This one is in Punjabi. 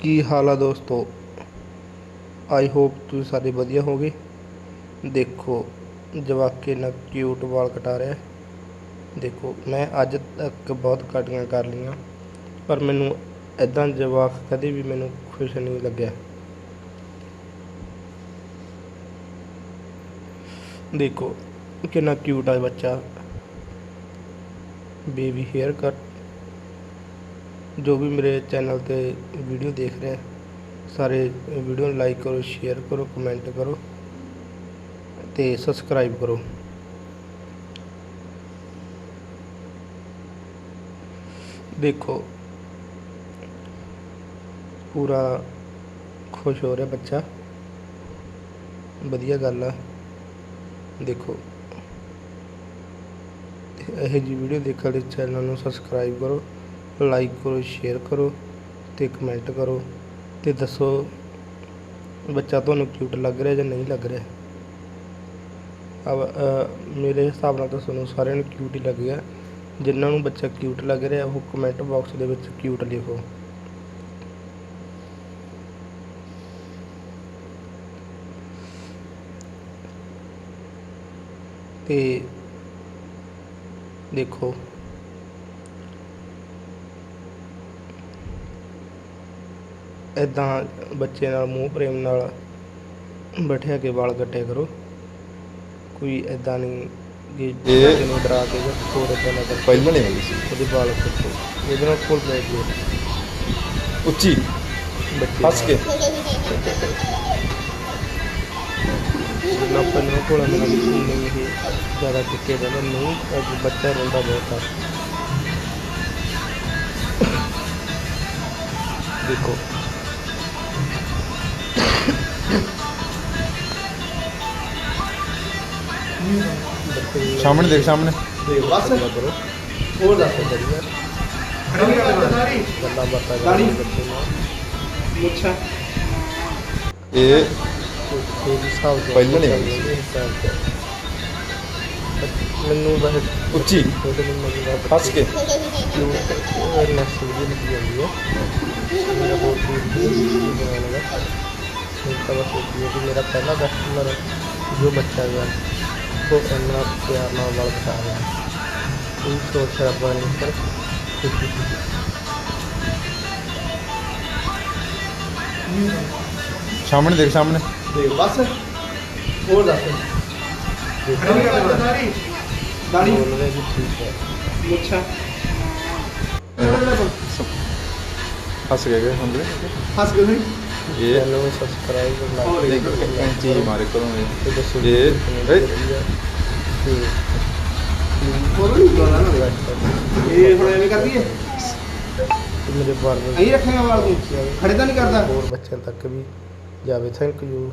ਕੀ ਹਾਲ ਆ ਦੋਸਤੋ? ਆਈ ਹੋਪ ਤੁਸੀਂ ਸਾਰੇ ਵਧੀਆ ਹੋਗੇ ਦੇਖੋ, ਜਵਾਕੇ ਨਾਲ ਕਿਊਟ ਵਾਲ ਕਟਾ ਰਿਹਾ ਦੇਖੋ, ਮੈਂ ਅੱਜ ਤੱਕ ਬਹੁਤ ਕਟਿੰਗਾਂ ਕਰ ਲਈਆਂ, ਪਰ ਮੈਨੂੰ ਐਦਾਂ ਜਵਾਕ ਕਦੇ ਵੀ ਮੈਨੂੰ ਖੁਸ਼ ਨਹੀਂ ਲੱਗਿਆ। ਦੇਖੋ, ਕਿੰਨਾ ਕਿਊਟ ਆ ਬੱਚਾ। ਬੇਬੀ ਹੇਅਰ ਕੱਟ ਜੋ ਵੀ ਮੇਰੇ ਚੈਨਲ ਤੇ ਵੀਡੀਓ ਦੇਖ ਰਿਹਾ ਸਾਰੇ ਵੀਡੀਓ ਨੂੰ ਲਾਈਕ ਕਰੋ, ਸ਼ੇਅਰ ਕਰੋ, ਕਮੈਂਟ ਕਰੋ ਤੇ ਸਬਸਕ੍ਰਾਈਬ ਕਰੋ। ਦੇਖੋ, ਪੂਰਾ ਖੁਸ਼ ਹੋ ਰਿਹਾ ਬੱਚਾ। ਵਧੀਆ ਗੱਲ ਆ। ਦੇਖੋ ਤੇ ਇਹ ਜੀ ਵੀਡੀਓ ਦੇਖਣ ਲਈ ਚੈਨਲ ਨੂੰ ਸਬਸਕ੍ਰਾਈਬ ਕਰੋ। ਲਾਈਕ ਕਰੋ ਸ਼ੇਅਰ ਕਰੋ ਅਤੇ ਕਮੈਂਟ ਕਰੋ ਅਤੇ ਦੱਸੋ ਬੱਚਾ ਤੁਹਾਨੂੰ ਕਿਊਟ ਲੱਗ ਰਿਹਾ ਜਾਂ ਨਹੀਂ ਲੱਗ ਰਿਹਾ। ਅਬ ਅ, ਮੇਰੇ ਹਿਸਾਬ ਨਾਲ ਤਾਂ ਤੁਹਾਨੂੰ ਸਾਰਿਆਂ ਨੂੰ ਕਿਊਟ ਹੀ ਲੱਗ ਗਿਆ। ਜਿਨ੍ਹਾਂ ਨੂੰ ਬੱਚਾ ਕਿਊਟ ਲੱਗ ਰਿਹਾ ਉਹ ਕਮੈਂਟ ਬਾਕਸ ਦੇ ਵਿੱਚ ਕਿਊਟ ਲਿਖੋ। ਤੇ ਦੇਖੋ ਇਦਾਂ ਬੱਚੇ ਨਾਲ ਮੂੰਹ ਪ੍ਰੇਮ ਨਾਲ ਬੈਠਿਆ ਕੇ ਵਾਲ ਕੱਟਿਆ ਕਰੋ। ਕੋਈ ਇਦਾਂ ਨਹੀਂ ਕਿ ਇਹ- ਬੱਚੇ ਨੂੰ ਡਰਾ ਕੇ ਜਾਂ ਹੋਰ ਇਦਾਂ ਨਾ ਕਰੋ। ਪਹਿਲਾਂ ਨਹੀਂ ਹੁੰਦੀ ਸੀ। ਉਹਦੇ ਵਾਲ ਕੱਟੋ ਇਹਦੇ ਨਾਲ ਫੁੱਲ ਬੈਠ ਜਾਓ ਉੱਚੀ। ਬੱਚੇ ਹੱਸ ਕੇ। ਨਾ ਪੰਨੋਂ ਕੋਲ ਮੇਰਾ ਨਹੀਂ ਇਹ ਜ਼ਿਆਦਾ ਟਿੱਕੇ ਰਹਿੰਦਾ ਨਹੀਂ ਅੱਜ ਬੱਚਾ ਰੋਂਦਾ ਬਹੁਤ ਆ। ਦੇਖੋ। ਸਾਹਮਣੇ ਦੇਖ ਸਾਹਮਣੇ। ਬਸ। ਕਰੋ। ਹੋਰ ਦੱਸ ਖੜੀ ਕਰ ਸਾਰੀ ਗੱਲਾਂ ਬਾਤਾਂ ਨਾਲ ਮੁੱਛਾਂ ਇਹ ਕੋਈ ਪਹਿਲਾਂ ਨਹੀਂ। ਮੈਨੂੰ ਵੈਸੇ ਉੱਚੀ। ਹੱਸ ਕੇ। ਲੱਗੀ ਜਾਂਦੀ ਹੈ। ਮੇਰਾ ਬਹੁਤ ਲੱਗਾ ਤਾਂ ਬਸ ਇਹ ਪਹਿਲਾ ਕਸਟਮਰ ਜੋ ਬੱਚਾ ਹੈ ਉਹ ਇੰਨਾ ਪਿਆਰ ਨਾਲ ਵਾਲ ਕਟਾ ਰਿਹਾ ਕੋਈ ਸੋਚ ਸ਼ਰਾਬਾ ਨਹੀਂ ਕਰ ਖੁਸ਼ੀ ਖੁਸ਼ੀ ਸਾਹਮਣੇ ਦੇਖ ਸਾਹਮਣੇ ਦੇਖ ਬਸ ਹੈ ਮੁੱਛਾਂ ਹੱਸ ਕੇ ਗਏ ਹੁੰਦੇ ਹੱਸ ਕੇ ਨਹੀਂ ਇਹ। ਨੂੰ ਨਾ ਹੁਣ ਐਵੇਂ ਕਰਦੀ ਹੈ ਮੇਰੇ ਬਾਰ ਅਹੀਂ ਰੱਖੇਗਾ ਵਾਲ ਤੂੰ। ਖੜੇ ਤਾਂ ਨਹੀਂ ਕਰਦਾ। ਹੋਰ ਬੱਚਿਆਂ ਤੱਕ ਵੀ ਜਾਵੇ। Thank you